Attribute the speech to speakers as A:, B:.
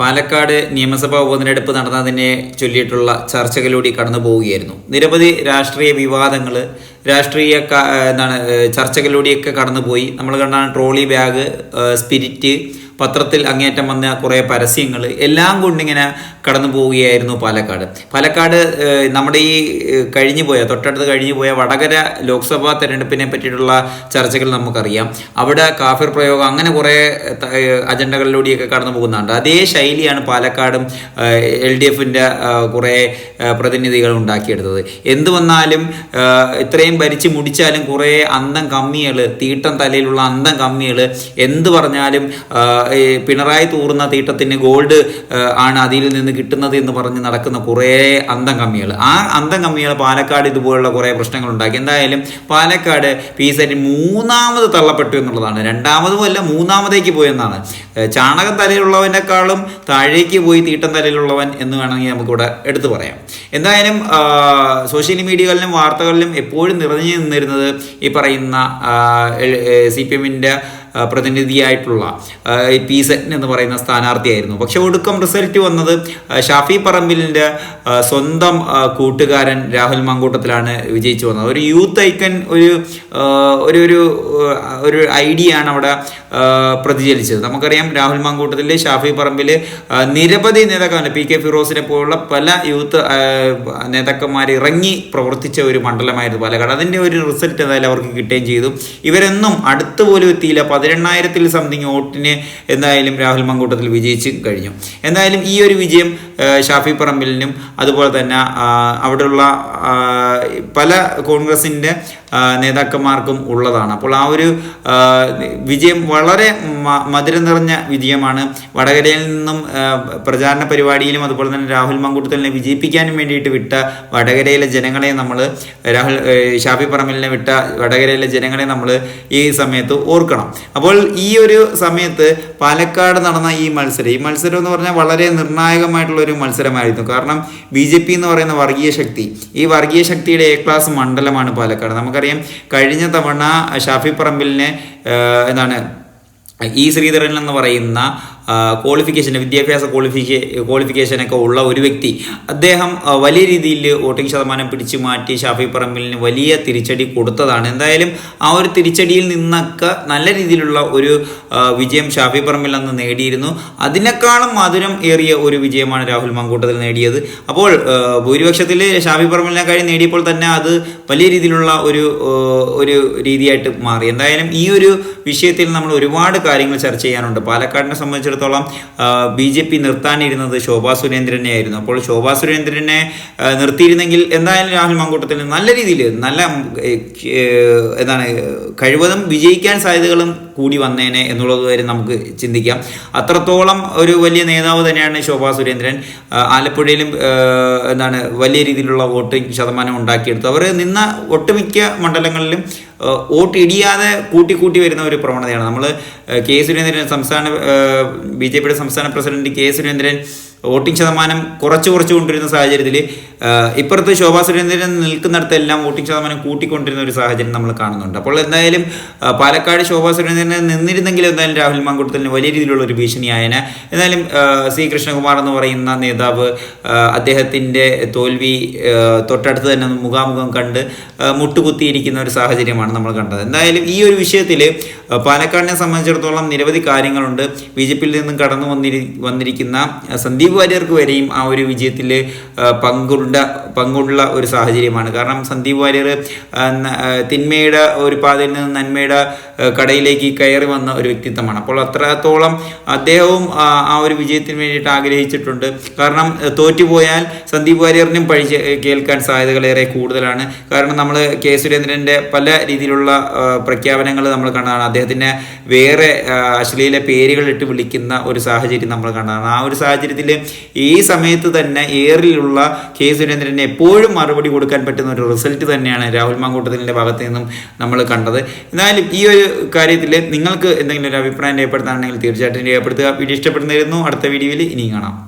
A: പാലക്കാട് നിയമസഭാ ഉപതെരഞ്ഞെടുപ്പ് നടന്നതിനെ ചൊല്ലിയിട്ടുള്ള ചർച്ചകളിലൂടെ കടന്നു പോവുകയായിരുന്നു. നിരവധി രാഷ്ട്രീയ വിവാദങ്ങൾ രാഷ്ട്രീയ എന്താണ് ചർച്ചകളിലൂടെയൊക്കെ കടന്നുപോയി. നമ്മൾ കണ്ടാണ് ട്രോളി ബാഗ് സ്പിരിറ്റ് പത്രത്തിൽ അങ്ങേറ്റം വന്ന കുറേ പരസ്യങ്ങൾ എല്ലാം കൊണ്ടിങ്ങനെ കടന്നു പോവുകയായിരുന്നു പാലക്കാട്. പാലക്കാട് നമ്മുടെ ഈ കഴിഞ്ഞു പോയ തൊട്ടടുത്ത് കഴിഞ്ഞു പോയ വടകര ലോക്സഭാ തെരഞ്ഞെടുപ്പിനെ പറ്റിയിട്ടുള്ള ചർച്ചകൾ നമുക്കറിയാം. അവിടെ കാഫിർ പ്രയോഗം അങ്ങനെ കുറേ അജണ്ടകളിലൂടെയൊക്കെ കടന്നു പോകുന്നുണ്ട്. അതേ ശൈലിയാണ് പാലക്കാടും എൽ ഡി എഫിന്റെ കുറേ പ്രതിനിധികൾ ഉണ്ടാക്കിയെടുത്തത്. എന്ത് വന്നാലും ഇത്രയും ഭരിച്ച് മുടിച്ചാലും കുറേ അന്തം കമ്മികൾ തീട്ടം തലയിലുള്ള അന്തം കമ്മികൾ എന്ത് പറഞ്ഞാലും പിണറായി തൂറുന്ന തീട്ടത്തിന് ഗോൾഡ് ആണ് അതിൽ നിന്ന് കിട്ടുന്നത് എന്ന് പറഞ്ഞ് നടക്കുന്ന കുറേ അന്തം കമ്മികൾ ആ അന്തം കമ്മികൾ പാലക്കാട് ഇതുപോലുള്ള കുറേ പ്രശ്നങ്ങൾ ഉണ്ടാക്കി എന്തായാലും പാലക്കാട് പി സെറ്റ് മൂന്നാമത് തള്ളപ്പെട്ടു എന്നുള്ളതാണ്. രണ്ടാമതും അല്ല മൂന്നാമതേക്ക് പോയെന്നാണ് ചാണകം തലയിലുള്ളവനേക്കാളും താഴേക്ക് പോയി തീട്ടം തലയിലുള്ളവൻ എന്ന് വേണമെങ്കിൽ നമുക്കിവിടെ എടുത്തു പറയാം. എന്തായാലും സോഷ്യൽ മീഡിയകളിലും വാർത്തകളിലും എപ്പോഴും നിറഞ്ഞു നിന്നിരുന്നത് ഈ പറയുന്ന സി പി എമ്മിന്റെ പ്രതിനിധിയായിട്ടുള്ള പി സെൻ എന്ന് പറയുന്ന സ്ഥാനാർത്ഥിയായിരുന്നു. പക്ഷെ ഒടുക്കം റിസൾട്ട് വന്നത് ഷാഫി പറമ്പിലിന്റെ സ്വന്തം കൂട്ടുകാരൻ രാഹുൽ മങ്കൂട്ടത്തിലാണ് വിജയിച്ചു വന്നത്. ഒരു യൂത്ത് ഐക്കൻ ഒരു ഒരു ഒരു ഒരു ആണ് അവിടെ പ്രതിചലിച്ചത് നമുക്കറിയാം രാഹുൽ മങ്കൂട്ടത്തിൽ ഷാഫി പറമ്പിൽ നിരവധി നേതാക്കളുണ്ട് പി കെ ഫിറോസിനെ പോലുള്ള പല യൂത്ത് നേതാക്കന്മാർ ഇറങ്ങി പ്രവർത്തിച്ച ഒരു മണ്ഡലമായിരുന്നു പാലക്കാട്. അതിന്റെ ഒരു റിസൾട്ട് എന്തായാലും അവർക്ക് കിട്ടുകയും ചെയ്തു. ഇവരൊന്നും അടുത്ത് പോലും എത്തിയില്ല. പതിനെണ്ണായിരത്തിൽ സംതിങ് വോട്ടിന് എന്തായാലും രാഹുൽ മങ്കൂട്ടത്തിൽ വിജയിച്ച് കഴിഞ്ഞു. എന്തായാലും ഈ ഒരു വിജയം ഷാഫി പറമ്പിലിനും അതുപോലെ തന്നെ അവിടെയുള്ള പല കോൺഗ്രസിന്റെ നേതാക്കന്മാർക്കും ഉള്ളതാണ്. അപ്പോൾ ആ ഒരു വിജയം വളരെ മധുരം നിറഞ്ഞ വിജയമാണ്. വടകരയിൽ നിന്നും പ്രചാരണ പരിപാടിയിലും അതുപോലെ തന്നെ രാഹുൽ മങ്കൂട്ടത്തലിനെ വിജയിപ്പിക്കാനും വേണ്ടിയിട്ട് വിട്ട വടകരയിലെ ജനങ്ങളെ നമ്മൾ രാഹുൽ ഷാഫി പറമ്പിലിനെ വിട്ട വടകരയിലെ ജനങ്ങളെ നമ്മൾ ഈ സമയത്ത് ഓർക്കണം. അപ്പോൾ ഈ ഒരു സമയത്ത് പാലക്കാട് നടന്ന ഈ മത്സരം ഈ മത്സരം എന്ന് പറഞ്ഞാൽ വളരെ നിർണായകമായിട്ടുള്ള ഒരു മത്സരമായിരുന്നു. കാരണം ബി ജെ പി എന്ന് പറയുന്ന വർഗീയ ശക്തി ഈ വർഗീയ ശക്തിയുടെ എ ക്ലാസ് മണ്ഡലമാണ് പാലക്കാട്. നമുക്കറിയാം കഴിഞ്ഞ തവണ ഷാഫി പറമ്പിലിനെ എന്താണ് ഇ ശ്രീധരൻ എന്ന് പറയുന്ന ക്വാളിഫിക്കേഷൻ വിദ്യാഭ്യാസ ക്വാളിഫിക്കേ ക്വാളിഫിക്കേഷനൊക്കെ ഉള്ള ഒരു വ്യക്തി അദ്ദേഹം വലിയ രീതിയിൽ വോട്ടിംഗ് ശതമാനം പിടിച്ചു മാറ്റി ഷാഫി പറമ്പിലിന് വലിയ തിരിച്ചടി കൊടുത്തതാണ്. എന്തായാലും ആ ഒരു തിരിച്ചടിയിൽ നിന്നൊക്കെ നല്ല രീതിയിലുള്ള ഒരു വിജയം ഷാഫി പറമ്പിൽ അന്ന് നേടിയിരുന്നു. അതിനേക്കാളും മധുരം ഏറിയ ഒരു വിജയമാണ് രാഹുൽ മങ്കൂട്ടത്തിൽ നേടിയത്. അപ്പോൾ ഭൂരിപക്ഷത്തിൽ ഷാഫി പറമ്പിലിനെ കാര്യം നേടിയപ്പോൾ തന്നെ അത് വലിയ രീതിയിലുള്ള ഒരു ഒരു രീതിയായിട്ട് മാറി. എന്തായാലും ഈ ഒരു വിഷയത്തിൽ നമ്മൾ ഒരുപാട് കാര്യങ്ങൾ ചർച്ച ചെയ്യാനുണ്ട്. പാലക്കാടിനെ സംബന്ധിച്ചിടത്തോളം ബി ജെ പി നിർത്താനിരുന്നത് ശോഭാ സുരേന്ദ്രനെ ആയിരുന്നു അപ്പോൾ ശോഭാ സുരേന്ദ്രനെ നിർത്തിയിരുന്നെങ്കിൽ എന്തായാലും രാഹുൽ മങ്കൂട്ടത്തിന് നല്ല രീതിയിൽ നല്ല എന്താണ് കഴിവതും വിജയിക്കാൻ സാധ്യതകളും കൂടി വന്നേനെ എന്നുള്ളത് വരെ നമുക്ക് ചിന്തിക്കാം. അത്രത്തോളം ഒരു വലിയ നേതാവ് തന്നെയാണ് ശോഭാ സുരേന്ദ്രൻ. ആലപ്പുഴയിലും എന്താണ് വലിയ രീതിയിലുള്ള വോട്ടിംഗ് ശതമാനം ഉണ്ടാക്കിയെടുത്തു. അവർ നിന്ന ഒട്ടുമിക്ക മണ്ഡലങ്ങളിലും വോട്ട് ഇടിയാതെ കൂട്ടി കൂട്ടി വരുന്ന ഒരു പ്രവണതയാണ്. നമ്മൾ കെ സുരേന്ദ്രൻ സംസ്ഥാന ബി ജെ പിയുടെ സംസ്ഥാന പ്രസിഡന്റ് കെ സുരേന്ദ്രൻ വോട്ടിംഗ് ശതമാനം കുറച്ച് കുറച്ച് കൊണ്ടിരുന്ന സാഹചര്യത്തിൽ ഇപ്പുറത്ത് ശോഭാ സുരേന്ദ്രൻ നിൽക്കുന്നിടത്തെല്ലാം വോട്ടിംഗ് ശതമാനം കൂട്ടിക്കൊണ്ടിരുന്ന ഒരു സാഹചര്യം നമ്മൾ കാണുന്നുണ്ട്. അപ്പോൾ എന്തായാലും പാലക്കാട് ശോഭാ സുരേന്ദ്രനെ നിന്നിരുന്നെങ്കിൽ എന്തായാലും രാഹുൽ മാങ്കൂട്ടത്തിന് വലിയ രീതിയിലുള്ള ഒരു ഭീഷണിയായന. എന്തായാലും സി കൃഷ്ണകുമാർ എന്ന് പറയുന്ന നേതാവ് അദ്ദേഹത്തിന്റെ തോൽവി തൊട്ടടുത്ത് തന്നെ മുഖാമുഖം കണ്ട് മുട്ടുകുത്തിയിരിക്കുന്ന ഒരു സാഹചര്യമാണ് നമ്മൾ കണ്ടത്. എന്തായാലും ഈ ഒരു വിഷയത്തിൽ പാലക്കാടിനെ സംബന്ധിച്ചിടത്തോളം നിരവധി കാര്യങ്ങളുണ്ട്. ബി ജെ പിയിൽ നിന്നും കടന്നു വന്നിരി വന്നിരിക്കുന്ന സന്ദീപ് വാര്യർക്ക് വരെയും ആ ഒരു വിജയത്തിൽ പങ്കുണ്ട പങ്കുള്ള ഒരു സാഹചര്യമാണ്. കാരണം സന്ദീപ് വാര്യർ തിന്മയുടെ ഒരു പാതയിൽ നിന്ന് നന്മയുടെ കടയിലേക്ക് കയറി വന്ന ഒരു വ്യക്തിത്വമാണ്. അപ്പോൾ അത്രത്തോളം അദ്ദേഹവും ആ ഒരു വിജയത്തിന് വേണ്ടിയിട്ട് ആഗ്രഹിച്ചിട്ടുണ്ട്. കാരണം തോറ്റുപോയാൽ സന്ദീപ് വാര്യറിനും പഴി കേൾക്കാൻ സാധ്യതകളേറെ കൂടുതലാണ്. കാരണം നമ്മൾ കെ സുരേന്ദ്രന്റെ പല രീതിയിലുള്ള പ്രഖ്യാപനങ്ങൾ നമ്മൾ കണ്ടതാണ് അദ്ദേഹത്തിന്റെ വേറെ അശ്ലീല പേരുകൾ ഇട്ട് വിളിക്കുന്ന ഒരു സാഹചര്യം നമ്മൾ കണ്ടതാണ് ആ ഒരു സാഹചര്യത്തിൽ ഈ സമയത്ത് തന്നെ ഏറിലുള്ള കെ സുരേന്ദ്രന് എപ്പോഴും മറുപടി കൊടുക്കാൻ പറ്റുന്ന ഒരു റിസൾട്ട് തന്നെയാണ് രാഹുൽ മാങ്കൂട്ടത്തിന്റെ ഭാഗത്ത് നിന്നും നമ്മൾ കണ്ടത്. എന്നാലും ഈ ഒരു കാര്യത്തിൽ നിങ്ങൾക്ക് എന്തെങ്കിലും ഒരു അഭിപ്രായം രേഖപ്പെടുത്താണെങ്കിൽ തീർച്ചയായിട്ടും രേഖപ്പെടുത്തുക. വീഡിയോ ഇഷ്ടപ്പെടുന്നതായിരുന്നു അടുത്ത വീഡിയോയിൽ ഇനിയും കാണാം.